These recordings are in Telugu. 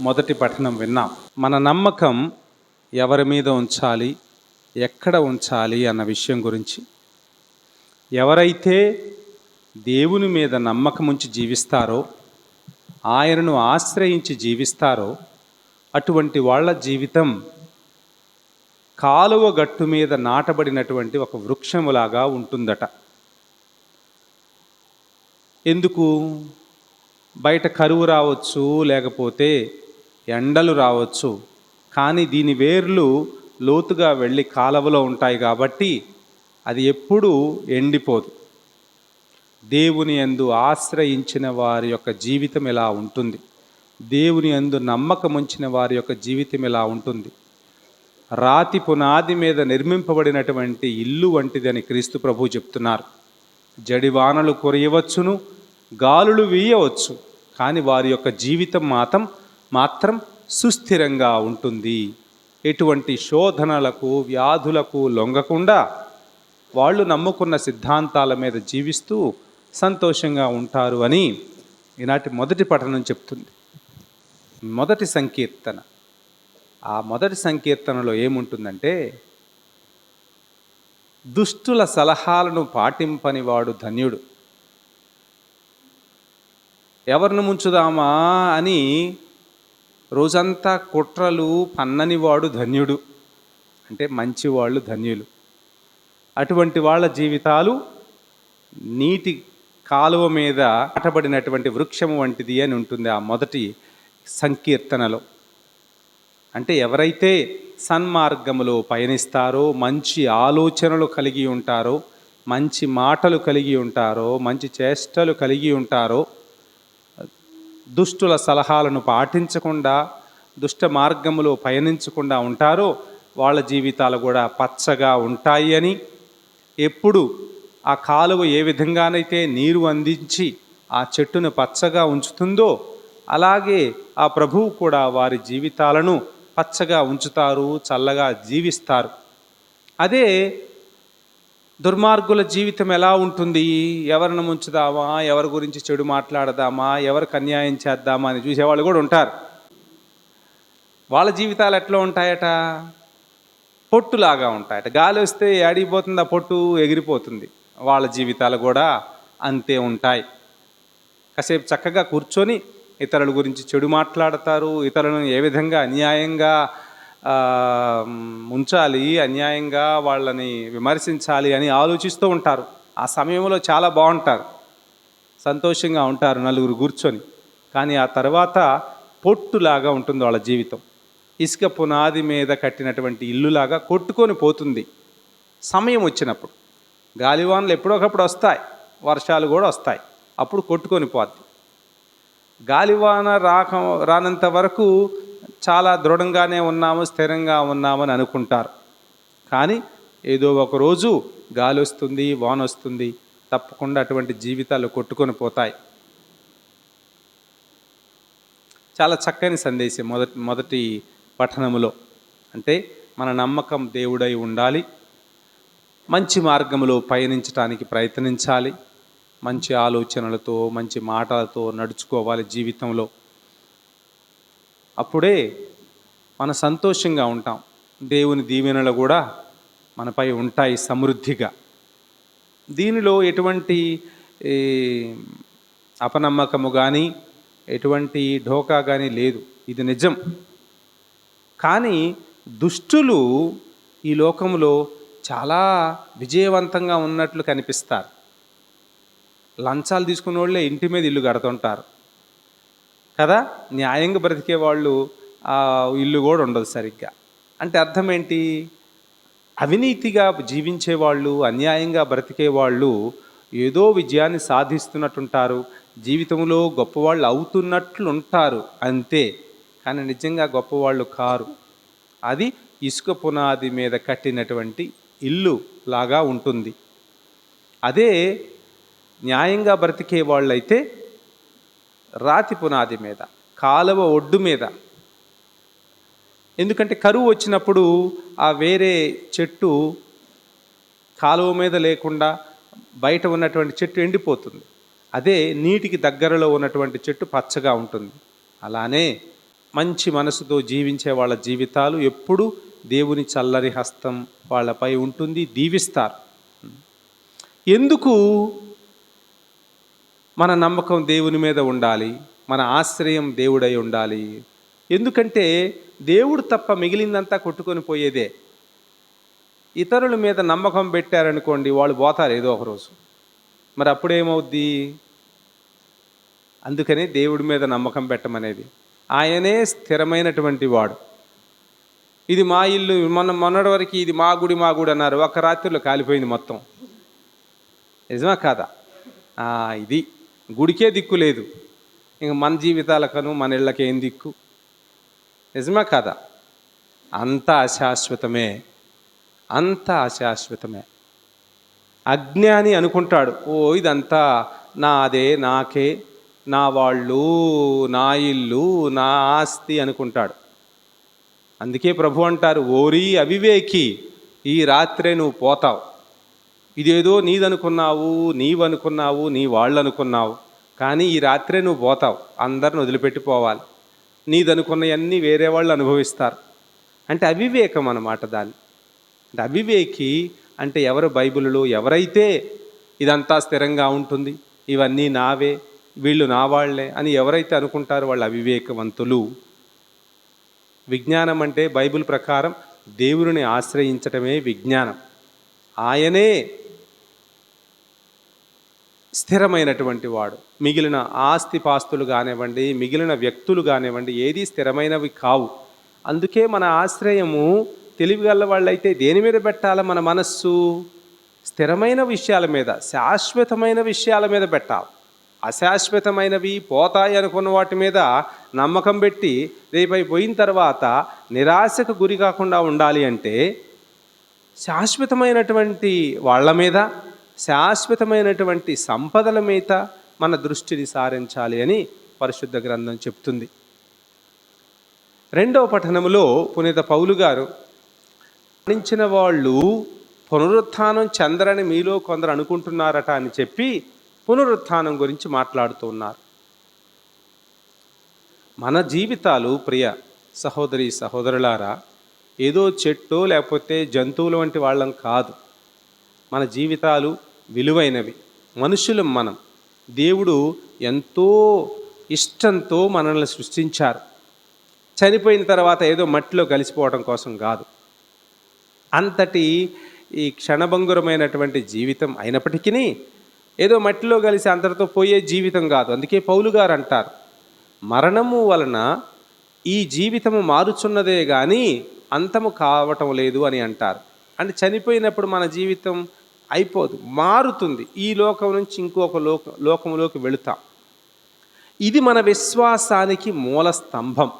మొదటి పఠనం విన్నాం. మన నమ్మకం ఎవరి మీద ఉంచాలి? ఎక్కడ ఉంచాలి? అన్న విషయం గురించి. ఎవరైతే దేవుని మీద నమ్మకం ఉంచి జీవిస్తారో ఆయనను ఆశ్రయించి జీవిస్తారో అటువంటి వాళ్ళ జీవితం కాలువ గట్టు మీద నాటబడినటువంటి ఒక వృక్షములాగా ఉంటుందట. ఎందుకు? బయట కరువు రావచ్చు లేకపోతే ఎండలు రావచ్చు. కానీ దీని వేర్లు లోతుగా వెళ్ళి కాలవలో ఉంటాయి కాబట్టి అది ఎప్పుడూ ఎండిపోదు. దేవుని యందు ఆశ్రయించిన వారి యొక్క జీవితం ఇలా ఉంటుంది? దేవుని యందు నమ్మకం ఉంచిన వారి యొక్క జీవితం ఇలా ఉంటుంది? రాతి పునాది మీద నిర్మింపబడినటువంటి ఇల్లు వంటిదని క్రీస్తు ప్రభు చెప్తున్నారు. జడివానలు కొరియవచ్చును గాలులు వీయవచ్చు. కానీ వారి యొక్క జీవితం మాత్రం మాత్రం సుస్థిరంగా ఉంటుంది. ఎటువంటి శోధనలకు వ్యాధులకు లొంగకుండా వాళ్ళు నమ్ముకున్న సిద్ధాంతాల మీద జీవిస్తూ సంతోషంగా ఉంటారు అని ఈనాటి మొదటి పఠనం చెప్తుంది. మొదటి సంకీర్తన. ఆ మొదటి సంకీర్తనలో ఏముంటుందంటే దుష్టుల సలహాలను పాటింపని వాడు ధన్యుడు. ఎవరిని ముంచుదామా అని రోజంతా కుట్రలు పన్నని వాడు ధన్యుడు. అంటే మంచివాళ్ళు ధన్యులు. అటువంటి వాళ్ళ జీవితాలు నీటి కాలువ మీద అటబడినటువంటి వృక్షం వంటిది అని ఉంటుంది ఆ మొదటి సంకీర్తనలో. అంటే ఎవరైతే సన్మార్గములో పయనిస్తారో మంచి ఆలోచనలు కలిగి ఉంటారో మంచి మాటలు కలిగి ఉంటారో మంచి చేష్టలు కలిగి ఉంటారో దుష్టుల సలహాలను పాటించకుండా దుష్ట మార్గములో పయనించకుండా ఉంటారో వాళ్ళ జీవితాలు కూడా పచ్చగా ఉంటాయి అని. ఎప్పుడు ఆ కాలువ ఏ విధంగానైతే నీరు అందించి ఆ చెట్టును పచ్చగా ఉంచుతుందో అలాగే ఆ ప్రభువు కూడా వారి జీవితాలను పచ్చగా ఉంచుతారు చల్లగా జీవిస్తారు. అదే దుర్మార్గుల జీవితం ఎలా ఉంటుంది? ఎవరిని ముంచుదామా? ఎవరి గురించి చెడు మాట్లాడదామా? ఎవరికి అన్యాయం చేద్దామా అని చూసేవాళ్ళు కూడా ఉంటారు. వాళ్ళ జీవితాలు ఎట్లా ఉంటాయట? పొట్టులాగా ఉంటాయట. గాలి వస్తే ఏడిపోతుంది ఆ పొట్టు ఎగిరిపోతుంది. వాళ్ళ జీవితాలు కూడా అంతే ఉంటాయి. కాసేపు చక్కగా కూర్చొని ఇతరుల గురించి చెడు మాట్లాడతారు. ఇతరులను ఏ విధంగా అన్యాయంగా ఉంచాలి అన్యాయంగా వాళ్ళని విమర్శించాలి అని ఆలోచిస్తూ ఉంటారు. ఆ సమయంలో చాలా బాగుంటారు. సంతోషంగా ఉంటారు నలుగురు కూర్చొని. కానీ ఆ తర్వాత పొట్టులాగా ఉంటుంది వాళ్ళ జీవితం. ఇసుక పునాది మీద కట్టినటువంటి ఇల్లులాగా కొట్టుకొని పోతుంది. సమయం వచ్చినప్పుడు. గాలివానలు ఎప్పుడొకప్పుడు వస్తాయి. వర్షాలు కూడా వస్తాయి. అప్పుడు కొట్టుకొని పోద్ది. గాలివాన రాక రానంత వరకు చాలా దృఢంగానే ఉన్నాము స్థిరంగా ఉన్నామని అనుకుంటారు. కానీ ఏదో ఒక రోజు గాలి వస్తుంది వాన వస్తుంది తప్పకుండా అటువంటి జీవితాలు కొట్టుకొని పోతాయి. చాలా చక్కని సందేశం మొదటి మొదటి పఠనములో. అంటే మన నమ్మకం దేవుడై ఉండాలి. మంచి మార్గములో పయనించడానికి ప్రయత్నించాలి. మంచి ఆలోచనలతో మంచి మాటలతో నడుచుకోవాలి జీవితంలో. అప్పుడే మన సంతోషంగా ఉంటాం. దేవుని దీవెనలు కూడా మనపై ఉంటాయి సమృద్ధిగా. దీనిలో ఎటువంటి అపనమ్మకము కానీ ఎటువంటి ఢోకా కానీ లేదు. ఇది నిజం. కానీ దుష్టులు ఈ లోకంలో చాలా విజయవంతంగా ఉన్నట్లు కనిపిస్తారు. లంచాలు తీసుకున్న వాళ్ళే ఇంటి మీద ఇల్లు కడుతుంటారు. కదా? న్యాయంగా బ్రతికే వాళ్ళు ఆ ఇల్లు కూడా ఉండదు సరిగ్గా. అంటే అర్థం ఏంటి? అవినీతిగా జీవించే వాళ్ళు అన్యాయంగా బ్రతికే వాళ్ళు ఏదో విజయాన్ని సాధిస్తున్నట్టుంటారు. జీవితంలో గొప్పవాళ్ళు అవుతున్నట్లు ఉంటారు అంతే. కానీ నిజంగా గొప్పవాళ్ళు కారు. అది ఇసుక పునాది మీద కట్టినటువంటి ఇల్లు లాగా ఉంటుంది. అదే న్యాయంగా బ్రతికే వాళ్ళైతే రాతి పునాది మీద కాలువ ఒడ్డు మీద. ఎందుకంటే కరువు వచ్చినప్పుడు ఆ వేరే చెట్టు కాలువ మీద లేకుండా బయట ఉన్నటువంటి చెట్టు ఎండిపోతుంది. అదే నీటికి దగ్గరలో ఉన్నటువంటి చెట్టు పచ్చగా ఉంటుంది. అలానే మంచి మనసుతో జీవించే వాళ్ళ జీవితాలు ఎప్పుడు దేవుని చల్లని హస్తం వాళ్ళపై ఉంటుంది దీవిస్తారు. ఎందుకు మన నమ్మకం దేవుని మీద ఉండాలి మన ఆశ్రయం దేవుడై ఉండాలి. ఎందుకంటే దేవుడు తప్ప మిగిలిందంతా కొట్టుకొని పోయేదే. ఇతరుల మీద నమ్మకం పెట్టారనుకోండి వాళ్ళు పోతారు ఏదో ఒకరోజు మరి అప్పుడేమవుద్ది? అందుకని దేవుడి మీద నమ్మకం పెట్టమనేది. ఆయనే స్థిరమైనటువంటి వాడు. ఇది మా ఇల్లు మొన్న మొన్నటి వరకు ఇది మా గుడి మా గుడి అన్నారు. ఒక రాత్రిలో కాలిపోయింది మొత్తం. నిజమా కాదా? ఇది. గుడికే దిక్కు లేదు. ఇంక మన జీవితాలకను మన ఇళ్ళకి ఏం దిక్కు? నిజమా కదా? అంత అశాశ్వతమే. అంత అశాశ్వతమే. అజ్ఞాని అనుకుంటాడు ఓ ఇదంతా నాదే నాకే నా వాళ్ళు నా ఇల్లు నా ఆస్తి అనుకుంటాడు. అందుకే ప్రభు అంటారు ఓరి అవివేకి ఈ రాత్రే నువ్వు పోతావు. ఇదేదో నీదనుకున్నావు నీవనుకున్నావు నీ వాళ్ళు అనుకున్నావు కానీ ఈ రాత్రే నువ్వు పోతావు. అందరిని వదిలిపెట్టి పోవాలి నీదనుకున్నవన్నీ వేరే వాళ్ళు అనుభవిస్తారు. అంటే అవివేకం అన్నమాట దాన్ని. అంటే అవివేకి అంటే ఎవరు బైబిల్లో ఎవరైతే ఇదంతా స్థిరంగా ఉంటుంది ఇవన్నీ నావే వీళ్ళు నా వాళ్ళే అని ఎవరైతే అనుకుంటారో వాళ్ళు అవివేకవంతులు. విజ్ఞానం అంటే బైబిల్ ప్రకారం దేవుడిని ఆశ్రయించటమే విజ్ఞానం. ఆయనే స్థిరమైనటువంటి వాడు. మిగిలిన ఆస్తిపాస్తులు కానివ్వండి మిగిలిన వ్యక్తులు కానివ్వండి ఏది స్థిరమైనవి కావు. అందుకే మన ఆశ్రయము తెలివిగల వాళ్ళైతే దేని మీద పెట్టాలి మన మనస్సు? స్థిరమైన విషయాల మీద శాశ్వతమైన విషయాల మీద పెట్టాలి. అశాశ్వతమైనవి పోతాయి అనుకున్న వాటి మీద నమ్మకం పెట్టి రేపై పోయిన తర్వాత నిరాశకు గురి కాకుండా ఉండాలి అంటే శాశ్వతమైనటువంటి వాళ్ళ మీద శాశ్వతమైనటువంటి సంపదల మీద మన దృష్టిని సారించాలి అని పరిశుద్ధ గ్రంథం చెప్తుంది. రెండవ పఠనములో పునీత పౌలు గారు మరణించిన వాళ్ళు పునరుత్థానం చెందరని మీలో కొందరు అనుకుంటున్నారట అని చెప్పి పునరుత్థానం గురించి మాట్లాడుతూ ఉన్నారు. మన జీవితాలు ప్రియ సహోదరి సహోదరులారా ఏదో చెట్టో లేకపోతే జంతువుల వంటి వాళ్ళం కాదు. మన జీవితాలు విలువైనవి. మనుషులం మనం. దేవుడు ఎంతో ఇష్టంతో మనల్ని సృష్టించారు. చనిపోయిన తర్వాత ఏదో మట్టిలో కలిసిపోవడం కోసం కాదు. అంతటి ఈ క్షణభంగురమైనటువంటి జీవితం అయినప్పటికీ ఏదో మట్టిలో కలిసి అందరితో పోయే జీవితం కాదు. అందుకే పౌలు గారు అంటారు మరణము వలన ఈ జీవితము మారుచున్నదే కానీ అంతము కావటం లేదు అని అంటారు. అంటే చనిపోయినప్పుడు మన జీవితం అయిపోదు మారుతుంది. ఈ లోకం నుంచి ఇంకొక లోక లోకంలోకి వెళుతాం. ఇది మన విశ్వాసానికి మూల స్తంభం.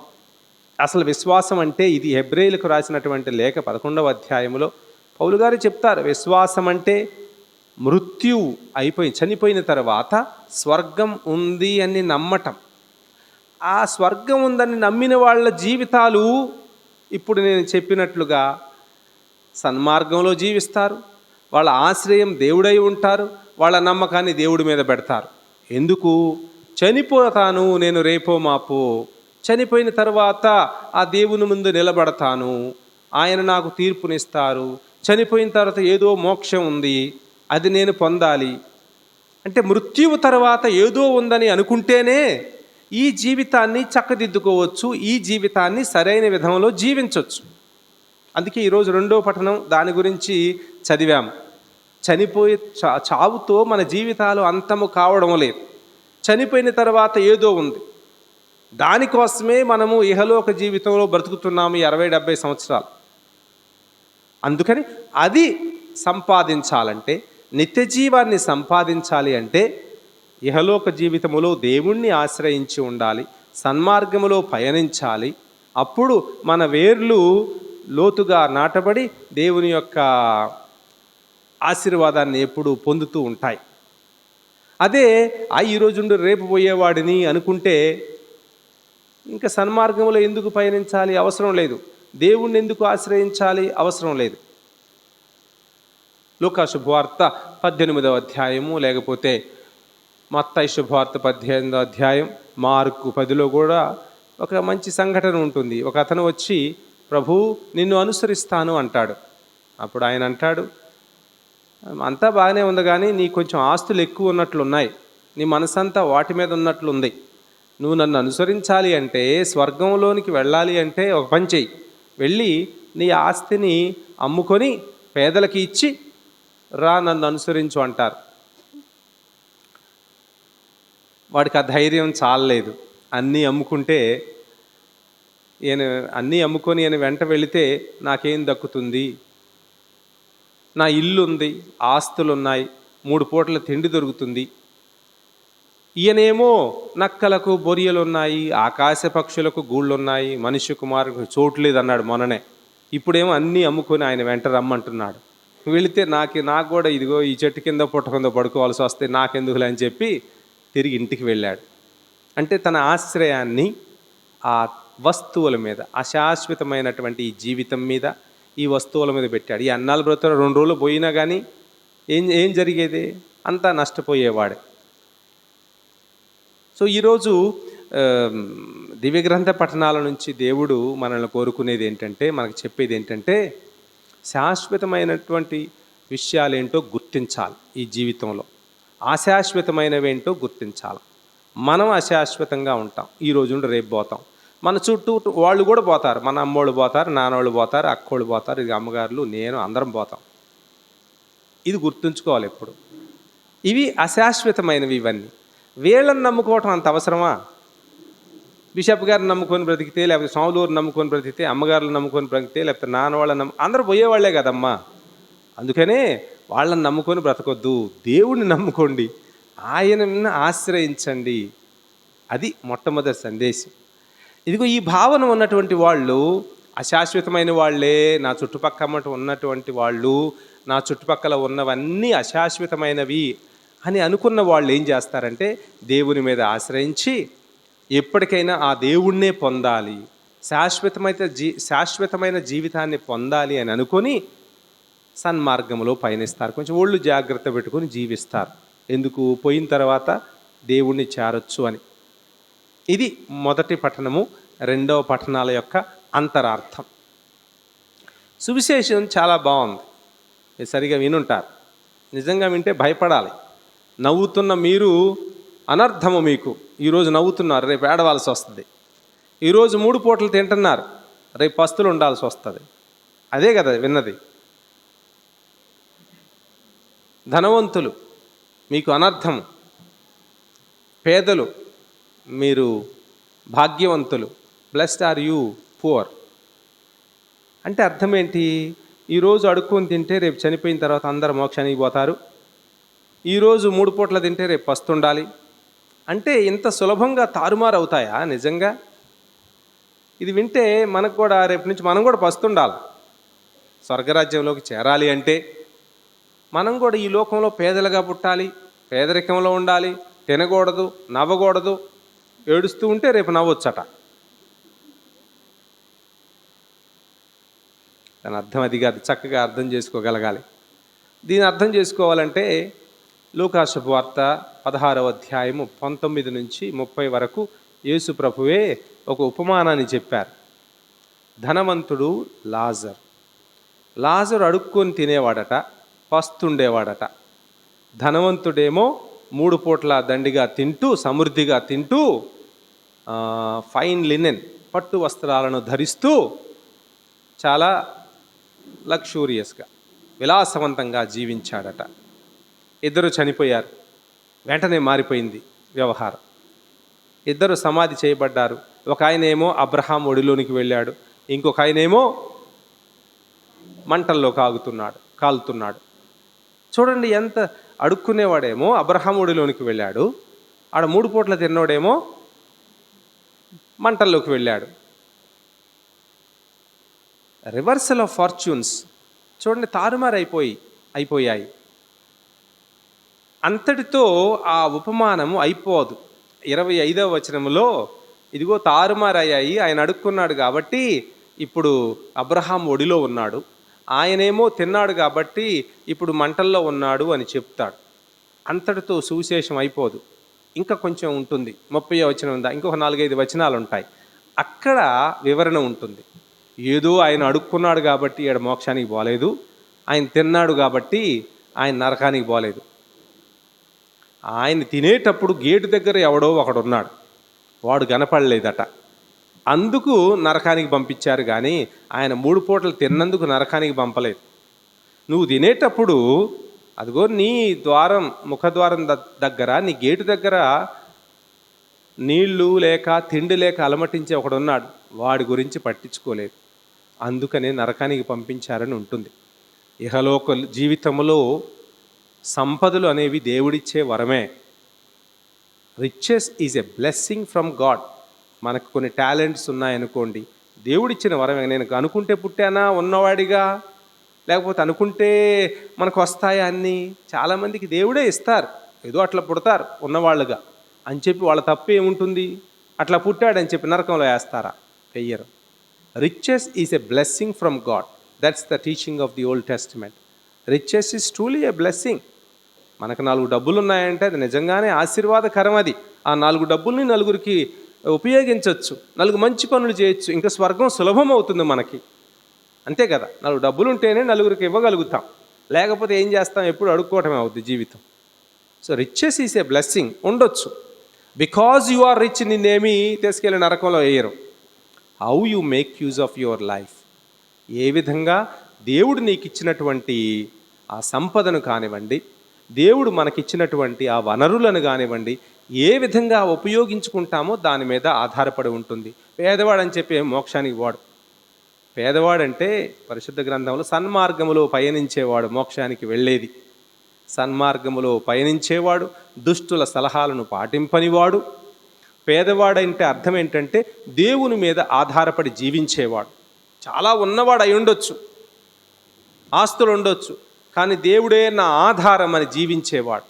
అసలు విశ్వాసం అంటే ఇది హెబ్రేలకు రాసినటువంటి లేఖ పదకొండవ అధ్యాయంలో పౌలు గారు చెప్తారు విశ్వాసం అంటే మృత్యు అయిపోయి చనిపోయిన తర్వాత స్వర్గం ఉంది అని నమ్మటం. ఆ స్వర్గం ఉందని నమ్మిన వాళ్ళ జీవితాలు ఇప్పుడు నేను చెప్పినట్లుగా సన్మార్గంలో జీవిస్తారు వాళ్ళ ఆశ్రయం దేవుడై ఉంటారు వాళ్ళ నమ్మకాన్ని దేవుడి మీద పెడతారు. ఎందుకు? చనిపోతాను నేను రేపో మాపో చనిపోయిన తర్వాత ఆ దేవుని ముందు నిలబడతాను ఆయన నాకు తీర్పునిస్తారు చనిపోయిన తర్వాత ఏదో మోక్షం ఉంది అది నేను పొందాలి. అంటే మృత్యువు తర్వాత ఏదో ఉందని అనుకుంటేనే ఈ జీవితాన్ని చక్కదిద్దుకోవచ్చు ఈ జీవితాన్ని సరైన విధంలో జీవించవచ్చు అందుకే ఈరోజు రెండో పఠనం దాని గురించి చదివాము చనిపోయే చా చావుతో మన జీవితాలు అంతము కావడం లేదు. చనిపోయిన తర్వాత ఏదో ఉంది. దానికోసమే మనము ఇహలోక జీవితంలో బ్రతుకుతున్నాము అరవై డెబ్బై సంవత్సరాలు. అందుకని అది సంపాదించాలంటే నిత్య జీవాన్ని సంపాదించాలి అంటే ఇహలోక జీవితములో దేవుణ్ణి ఆశ్రయించి ఉండాలి సన్మార్గములో పయనించాలి. అప్పుడు మన వేర్లు లోతుగా నాటబడి దేవుని యొక్క ఆశీర్వాదాన్ని ఎప్పుడు పొందుతూ ఉంటాయి. అదే ఆ ఈరోజుండు రేపు పోయేవాడిని అనుకుంటే ఇంకా సన్మార్గంలో ఎందుకు పయనించాలి అవసరం లేదు. దేవుణ్ణి ఎందుకు ఆశ్రయించాలి అవసరం లేదు. లోకా శుభవార్త పద్దెనిమిదవ అధ్యాయము లేకపోతే మత్తయి శుభవార్త పద్దెనిమిదో అధ్యాయం మార్కు పదిలో కూడా ఒక మంచి సంఘటన ఉంటుంది. ఒక అతను వచ్చి ప్రభు నిన్ను అనుసరిస్తాను అంటాడు. అప్పుడు ఆయన అంటాడు అంతా బాగానే ఉంది కానీ నీ కొంచెం ఆస్తులు ఎక్కువ ఉన్నట్లు ఉన్నాయి. నీ మనసంతా వాటి మీద ఉన్నట్లు ఉంది. నువ్వు నన్ను అనుసరించాలి అంటే స్వర్గంలోనికి వెళ్ళాలి అంటే ఒక పని చెయ్యి. వెళ్ళి నీ ఆస్తిని అమ్ముకొని పేదలకి ఇచ్చి రా నన్ను అనుసరించు అంటారు. వాడికి ఆ ధైర్యం చాలలేదు. అన్నీ అమ్ముకుంటే ఈయన అన్నీ అమ్ముకొని ఈయన వెంట వెళితే నాకేం దక్కుతుంది? నా ఇల్లు ఉంది ఆస్తులు ఉన్నాయి మూడు పూటల తిండి దొరుకుతుంది. ఈయనేమో నక్కలకు బొరియలు ఉన్నాయి ఆకాశ పక్షులకు గూళ్ళు ఉన్నాయి మనిషి కుమారుకు చోటు లేదు అన్నాడు మొన్ననే. ఇప్పుడేమో అన్నీ అమ్ముకొని ఆయన వెంట రమ్మంటున్నాడు. వెళితే నాకు నాకు కూడా ఇదిగో ఈ చెట్టు కింద పుట్ట కింద పడుకోవాల్సి వస్తే నాకెందుకులే అని చెప్పి తిరిగి ఇంటికి వెళ్ళాడు. అంటే తన ఆశ్రయాన్ని ఆ వస్తువుల మీద అశాశ్వతమైనటువంటి ఈ జీవితం మీద ఈ వస్తువుల మీద పెట్టాడు. ఈ అన్నాలు బ్రతులు రెండు రోజులు పోయినా కానీ ఏం ఏం జరిగేది? అంతా నష్టపోయేవాడే. సో ఈరోజు దివ్యగ్రంథ పఠనాల నుంచి దేవుడు మనల్ని కోరుకునేది ఏంటంటే మనకు చెప్పేది ఏంటంటే శాశ్వతమైనటువంటి విషయాలేంటో గుర్తించాలి ఈ జీవితంలో. అశాశ్వతమైనవేంటో గుర్తించాలి. మనం అశాశ్వతంగా ఉంటాం. ఈ రోజు నుండి రేపు పోతాం. మన చుట్టూ వాళ్ళు కూడా పోతారు. మన అమ్మోళ్ళు పోతారు నాన్నోళ్ళు పోతారు అక్కోళ్ళు పోతారు ఇది అమ్మగారులు నేను అందరం పోతాం. ఇది గుర్తుంచుకోవాలి ఎప్పుడు. ఇవి అశాశ్వతమైనవి ఇవన్నీ. వీళ్ళని నమ్ముకోవటం అంత అవసరమా? బిషప్ గారిని నమ్ముకొని బ్రతికితే లేకపోతే స్వాములూరు నమ్ముకొని బ్రతికితే అమ్మగారులు నమ్ముకొని బ్రతికితే లేకపోతే నాన్న వాళ్ళని నమ్ము అందరూ పోయేవాళ్ళే కదమ్మా. అందుకనే వాళ్ళని నమ్ముకొని బ్రతకొద్దు. దేవుణ్ణి నమ్ముకోండి. ఆయనను ఆశ్రయించండి. అది మొట్టమొదటి సందేశం. ఇదిగో ఈ భావన ఉన్నటువంటి వాళ్ళు అశాశ్వతమైన వాళ్ళే నా చుట్టుపక్కల ఉన్నటువంటి వాళ్ళు నా చుట్టుపక్కల ఉన్నవన్నీ అశాశ్వతమైనవి అని అనుకున్న వాళ్ళు ఏం చేస్తారంటే దేవుని మీద ఆశ్రయించి ఎప్పటికైనా ఆ దేవుణ్ణే పొందాలి. శాశ్వతమైన జీ శాశ్వతమైన జీవితాన్ని పొందాలి అని అనుకొని సన్మార్గంలో పయనిస్తారు. కొంచెం ఒళ్ళు జాగ్రత్త పెట్టుకొని జీవిస్తారు. ఎందుకు? పోయిన తర్వాత దేవుణ్ణి చేరొచ్చు అని. ఇది మొదటి పఠనము రెండవ పఠనాల యొక్క అంతరార్థం. సువిశేషం చాలా బాగుంది. సరిగా వినుంటారు. నిజంగా వింటే భయపడాలి. నవ్వుతున్న మీరు అనర్థము మీకు. ఈరోజు నవ్వుతున్నారు రేపు ఏడవాల్సి వస్తుంది. ఈరోజు మూడు పూటలు తింటున్నారు. రేపు పస్తులు ఉండాల్సి వస్తుంది. అదే కదా విన్నది. ధనవంతులు మీకు అనర్థం పేదలు మీరు భాగ్యవంతులు. బ్లెస్డ్ ఆర్ యూ పువర్ అంటే అర్థం ఏంటి ఈరోజు అడుక్కొని తింటే రేపు చనిపోయిన తర్వాత అందరు మోక్షానికి పోతారు. ఈరోజు మూడు పూట్ల తింటే రేపు పస్తుండాలి అంటే ఇంత సులభంగా తారుమారు అవుతాయా నిజంగా? ఇది వింటే మనకు కూడా రేపు నుంచి మనం కూడా పస్తుండాలి స్వర్గరాజ్యంలోకి చేరాలి అంటే మనం కూడా ఈ లోకంలో పేదలుగా పుట్టాలి పేదరికంలో ఉండాలి తినకూడదు నవ్వకూడదు ఏడుస్తూ ఉంటే రేపు నవ్వొచ్చట. దాని అర్థం అది కాదు చక్కగా అర్థం చేసుకోగలగాలి. దీని అర్థం చేసుకోవాలంటే లూకాసు వార్త పదహారవ అధ్యాయము పంతొమ్మిది నుంచి ముప్పై వరకు యేసు ప్రభువే ఒక ఉపమానాన్ని చెప్పారు. ధనవంతుడు లాజర్. లాజర్ అడుక్కొని తినేవాడట. పస్తుండేవాడట. ధనవంతుడేమో మూడు పూట్ల దండిగా తింటూ సమృద్ధిగా తింటూ ఫైన్ లినెన్ పట్టు వస్త్రాలను ధరిస్తూ చాలా లక్షూరియస్గా విలాసవంతంగా జీవించాడట. ఇద్దరు చనిపోయారు. వెంటనే మారిపోయింది వ్యవహారం. ఇద్దరు సమాధి చేయబడ్డారు. ఒక ఆయన ఏమో అబ్రహాం ఒడిలోనికి వెళ్ళాడు. ఇంకొక ఆయనేమో మంటల్లో కాగుతున్నాడు కాలుతున్నాడు. చూడండి ఎంత అడుక్కునేవాడేమో అబ్రహాముడిలోనికి వెళ్ళాడు. ఆడ మూడు పూట్ల తిన్నోడేమో మంటల్లోకి వెళ్ళాడు. రివర్సల్ ఆఫ్ ఫార్చ్యూన్స్ చూడండి తారుమారు అయిపోయి అయిపోయాయి. అంతటితో ఆ ఉపమానము అయిపోదు. ఇరవై ఐదవ వచనములో ఇదిగో తారుమారయ్యాయి ఆయన అడుక్కున్నాడు కాబట్టి ఇప్పుడు అబ్రహాం ఒడిలో ఉన్నాడు. ఆయనేమో తిన్నాడు కాబట్టి ఇప్పుడు మంటల్లో ఉన్నాడు అని చెప్తాడు. అంతటితో సువిశేషం అయిపోదు. ఇంకా కొంచెం ఉంటుంది. ముప్పై వచనం ఉందా? ఇంకొక నాలుగైదు వచనాలు ఉంటాయి అక్కడ వివరణ ఉంటుంది. ఏదో ఆయన అడుక్కున్నాడు కాబట్టి ఈడ మోక్షానికి పోలేదు. ఆయన తిన్నాడు కాబట్టి ఆయన నరకానికి పోలేదు. ఆయన తినేటప్పుడు గేటు దగ్గర ఎవడో ఒకడున్నాడు. వాడు కనపడలేదట అందుకు నరకానికి పంపించారు కానీ ఆయన మూడు పూటలు తిన్నందుకు నరకానికి పంపలేదు. నువ్వు తినేటప్పుడు అదిగో నీ ద్వారం ముఖద్వారం ద- దగ్గర నీ గేటు దగ్గర నీళ్ళు లేక తిండి లేక అలమటించే ఒకడున్నాడు. వాడి గురించి పట్టించుకోలేదు. అందుకనే నరకానికి పంపించారని ఉంటుంది. ఇహలోక జీవితంలో సంపదలు అనేవి దేవుడిచ్చే వరమే. Riches is a blessing from God మనకు కొన్ని టాలెంట్స్ ఉన్నాయనుకోండి దేవుడిచ్చిన వరం నేను అనుకుంటే పుట్టానా ఉన్నవాడిగా? లేకపోతే అనుకుంటే మనకు వస్తాయా అన్నీ? చాలామందికి దేవుడే ఇస్తారు. ఏదో అట్లా పుడతారు ఉన్నవాళ్ళుగా. అని చెప్పి వాళ్ళ తప్పు ఏముంటుంది? అట్లా పుట్టాడని చెప్పి నరకంలో వేస్తారా? వెయ్యరు. Riches is a blessing from God that's the teaching of the Old Testament riches is truly a blessing మనకు నాలుగు డబ్బులు ఉన్నాయంటే అది నిజంగానే ఆశీర్వాదకరం అది. ఆ నాలుగు డబ్బుల్ని నలుగురికి ఉపయోగించవచ్చు నలుగు మంచి పనులు చేయొచ్చు. ఇంకా స్వర్గం సులభం అవుతుంది మనకి. అంతే కదా? నాలుగు డబ్బులు ఉంటేనే నలుగురికి ఇవ్వగలుగుతాం. లేకపోతే ఏం చేస్తాం? ఎప్పుడు అడుక్కోవటమే అవుద్ది జీవితం. So riches is a blessing ఉండొచ్చు. బికాజ్ యు ఆర్ రిచ్ నిన్నేమి తీసుకెళ్ళి నరకంలో వేయరు. How you make use of your life ఏ విధంగా దేవుడు నీకు ఇచ్చినటువంటి ఆ సంపదను కానివ్వండి దేవుడు మనకిచ్చినటువంటి ఆ వనరులను కానివ్వండి ఏ విధంగా ఉపయోగించుకుంటామో దాని మీద ఆధారపడి ఉంటుంది. పేదవాడని చెప్పి మోక్షానికి వాడు పేదవాడంటే పరిశుద్ధ గ్రంథంలో సన్మార్గములో పయనించేవాడు మోక్షానికి వెళ్ళేది. సన్మార్గములో పయనించేవాడు దుష్టుల సలహాలను పాటింపనివాడు. పేదవాడంటే అర్థం ఏంటంటే దేవుని మీద ఆధారపడి జీవించేవాడు. చాలా ఉన్నవాడు అయి ఉండొచ్చు. ఆస్తులు ఉండొచ్చు. కానీ దేవుడే నా ఆధారం అని జీవించేవాడు.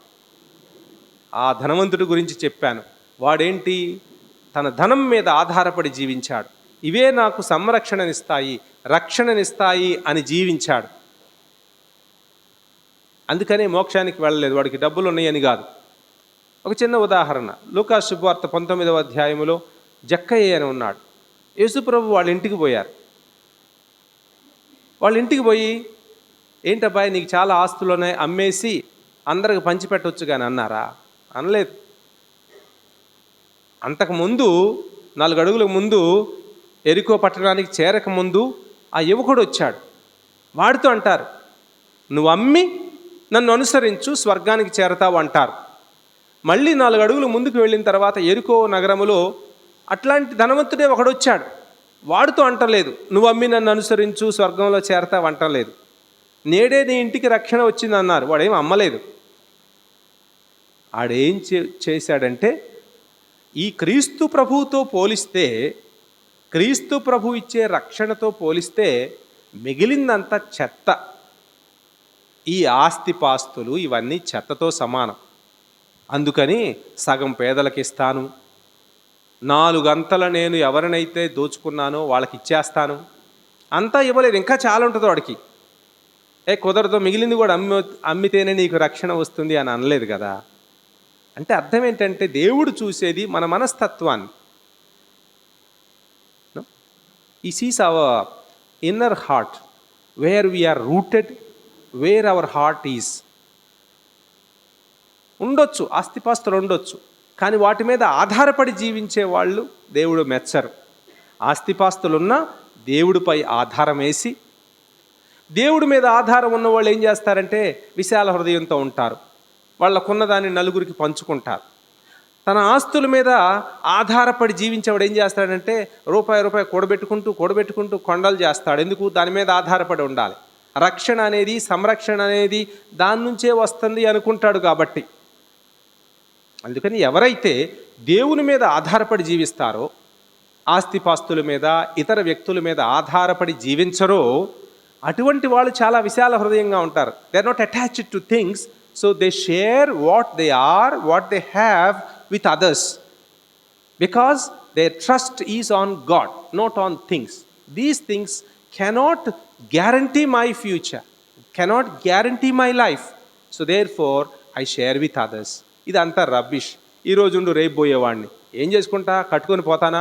ఆ ధనవంతుడి గురించి చెప్పాను. వాడేంటి? తన ధనం మీద ఆధారపడి జీవించాడు. ఇవే నాకు సంరక్షణనిస్తాయి రక్షణనిస్తాయి అని జీవించాడు. అందుకనే మోక్షానికి వెళ్ళలేదు. వాడికి డబ్బులు ఉన్నాయని కాదు. ఒక చిన్న ఉదాహరణ. లూకా శుభవార్త పంతొమ్మిదవ అధ్యాయములో జక్కయ్య అని ఉన్నాడు. యేసుప్రభు వాళ్ళ ఇంటికి పోయారు. వాళ్ళ ఇంటికి పోయి ఏంటబ్బాయి నీకు చాలా ఆస్తులు ఉన్నాయి అమ్మేసి అందరికి పంచిపెట్టవచ్చు కానీ అన్నారా? అనలేదు. అంతకుముందు నాలుగు అడుగుల ముందు ఎరుకో పట్టణానికి చేరకముందు ఆ యువకుడు వచ్చాడు. వాడితో అంటారు నువ్వు అమ్మి నన్ను అనుసరించు స్వర్గానికి చేరతావు అంటారు. మళ్ళీ నాలుగు అడుగులు ముందుకు వెళ్ళిన తర్వాత ఎరుకో నగరములో అట్లాంటి ధనవంతుడే ఒకడు వచ్చాడు. వాడుతో అంటలేదు నువ్వు అమ్మి నన్ను అనుసరించు స్వర్గంలో చేరతావు అంటలేదు. నేడే నీ ఇంటికి రక్షణ వచ్చింది అన్నారు వాడేం అమ్మలేదు. ఆడేం చే చేశాడంటే ఈ క్రీస్తు ప్రభువుతో పోలిస్తే క్రీస్తు ప్రభు ఇచ్చే రక్షణతో పోలిస్తే మిగిలిందంతా చెత్త. ఈ ఆస్తిపాస్తులు ఇవన్నీ చెత్తతో సమానం. అందుకని సగం పేదలకిస్తాను. నాలుగంతల నేను ఎవరినైతే దోచుకున్నానో వాళ్ళకి ఇచ్చేస్తాను అంతా ఇవ్వలేదు ఇంకా చాలా ఉంటుంది వాడికి. ఏ కుదరదు మిగిలింది కూడా అమ్మి అమ్మితేనే నీకు రక్షణ వస్తుంది అని అనలేదు కదా. అంటే అర్థం ఏంటంటే దేవుడు చూసేది మన మనస్తత్వాన్ని. He sees our inner heart where we are rooted where our heart is ఉండొచ్చు ఆస్తిపాస్తులు ఉండొచ్చు కానీ వాటి మీద ఆధారపడి జీవించే వాళ్ళు దేవుడు మెచ్చరు. ఆస్తిపాస్తులున్నా దేవుడిపై ఆధారం వేసి దేవుడి మీద ఆధారం ఉన్న వాళ్ళు ఏం చేస్తారంటే విశాల హృదయంతో ఉంటారు. వాళ్ళకున్న దాన్ని నలుగురికి పంచుకుంటారు. తన ఆస్తుల మీద ఆధారపడి జీవించేవాడు ఏం చేస్తాడంటే రూపాయి రూపాయి కూడబెట్టుకుంటూ కూడబెట్టుకుంటూ కొండలు చేస్తాడు. ఎందుకు? దాని మీద ఆధారపడి ఉండాలి. రక్షణ అనేది సంరక్షణ అనేది దాని నుంచే వస్తుంది అనుకుంటాడు కాబట్టి. అందుకని ఎవరైతే దేవుని మీద ఆధారపడి జీవిస్తారో ఆస్తిపాస్తుల మీద ఇతర వ్యక్తుల మీద ఆధారపడి జీవించరో అటువంటి వాళ్ళు చాలా విశాల హృదయంగా ఉంటారు. They are not attached to things so they share what they are what they have with others because their trust is on God, not on things. These things cannot guarantee my future, cannot guarantee my life. So therefore, I share with others. ఇదంతా రబ్బిష్ ఈ రోజు ఉండు రేపు పోయేవాడిని ఏం చేసుకుంటా కట్టుకొని పోతానా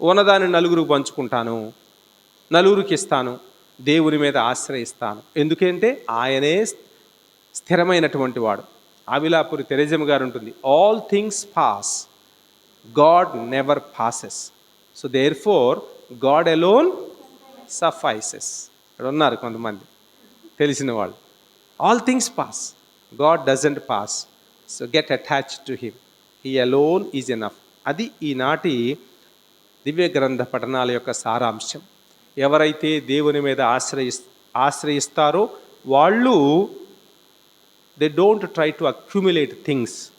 ఉన్నదాన్ని నలుగురికి పంచుకుంటాను నలుగురికి ఇస్తాను దేవుని మీద ఆశ్రయిస్తాను ఎందుకంటే ఆయనే స్థిరమైనటువంటి వాడు. ఆవిలాపురి తెరేజమ్మ గారు ఉంటుంది all things pass God never passes so therefore God alone suffices ఇక్కడ ఉన్నారు కొంతమంది తెలిసిన వాళ్ళు. All things pass God doesn't pass so get attach to him he alone is enough అది ఈనాటి దివ్య గ్రంథ పఠనాల యొక్క సారాంశం. ఎవరైతే దేవుని మీద ఆశ్రయి ఆశ్రయిస్తారో వాళ్ళు they don't try to accumulate things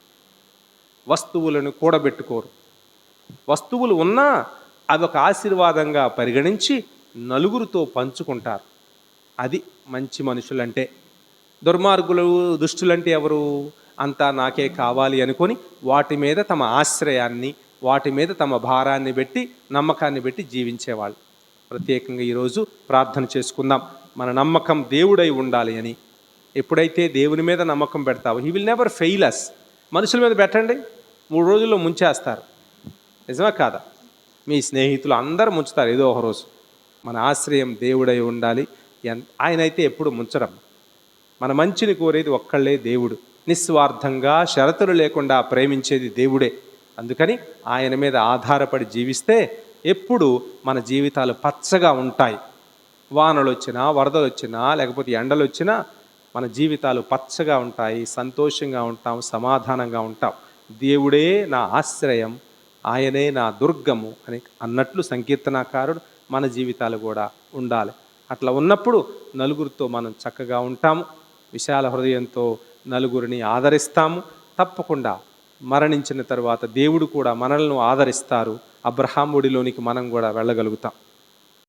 వస్తువులను కూడబెట్టుకోరు. వస్తువులు ఉన్నా అవి ఒక ఆశీర్వాదంగా పరిగణించి నలుగురితో పంచుకుంటారు. అది మంచి మనుషులంటే. దుర్మార్గులు దుష్టులంటే ఎవరు? అంతా నాకే కావాలి అనుకొని వాటి మీద తమ ఆశ్రయాన్ని వాటి మీద తమ భారాన్ని పెట్టి నమ్మకాన్ని పెట్టి జీవించేవాళ్ళు. ప్రత్యేకంగా ఈరోజు ప్రార్థన చేసుకుందాం. మన నమ్మకం దేవుడై ఉండాలి అని ఎప్పుడైతే దేవుని మీద నమ్మకం పెడతావో he will never fail us మనుషుల మీద పెట్టండి. మూడు రోజుల్లో ముంచేస్తారు. నిజమా కాదా? మీ స్నేహితులు అందరూ ముంచుతారు. ఏదో ఒక రోజు. మన ఆశ్రయం దేవుడై ఉండాలి. ఎన్- ఆయన అయితే ఎప్పుడు ముంచడం. మన మంచిని కోరేది ఒక్కళ్ళే దేవుడు. నిస్వార్థంగా షరతులు లేకుండా ప్రేమించేది దేవుడే. అందుకని ఆయన మీద ఆధారపడి జీవిస్తే ఎప్పుడు మన జీవితాలు పచ్చగా ఉంటాయి. వానలు వచ్చినా వరదలు వచ్చినా లేకపోతే ఎండలు వచ్చినా మన జీవితాలు పచ్చగా ఉంటాయి సంతోషంగా ఉంటాం సమాధానంగా ఉంటాం. దేవుడే నా ఆశ్రయం ఆయనే నా దుర్గము అని అన్నట్లు సంకీర్తనాకారుడు మన జీవితాలు కూడా ఉండాలి. అట్లా ఉన్నప్పుడు నలుగురితో మనం చక్కగా ఉంటాము. విశాల హృదయంతో నలుగురిని ఆదరిస్తాము. తప్పకుండా మరణించిన తర్వాత దేవుడు కూడా మనల్ని ఆదరిస్తారు. అబ్రహాముడిలోనికి మనం కూడా వెళ్ళగలుగుతాం.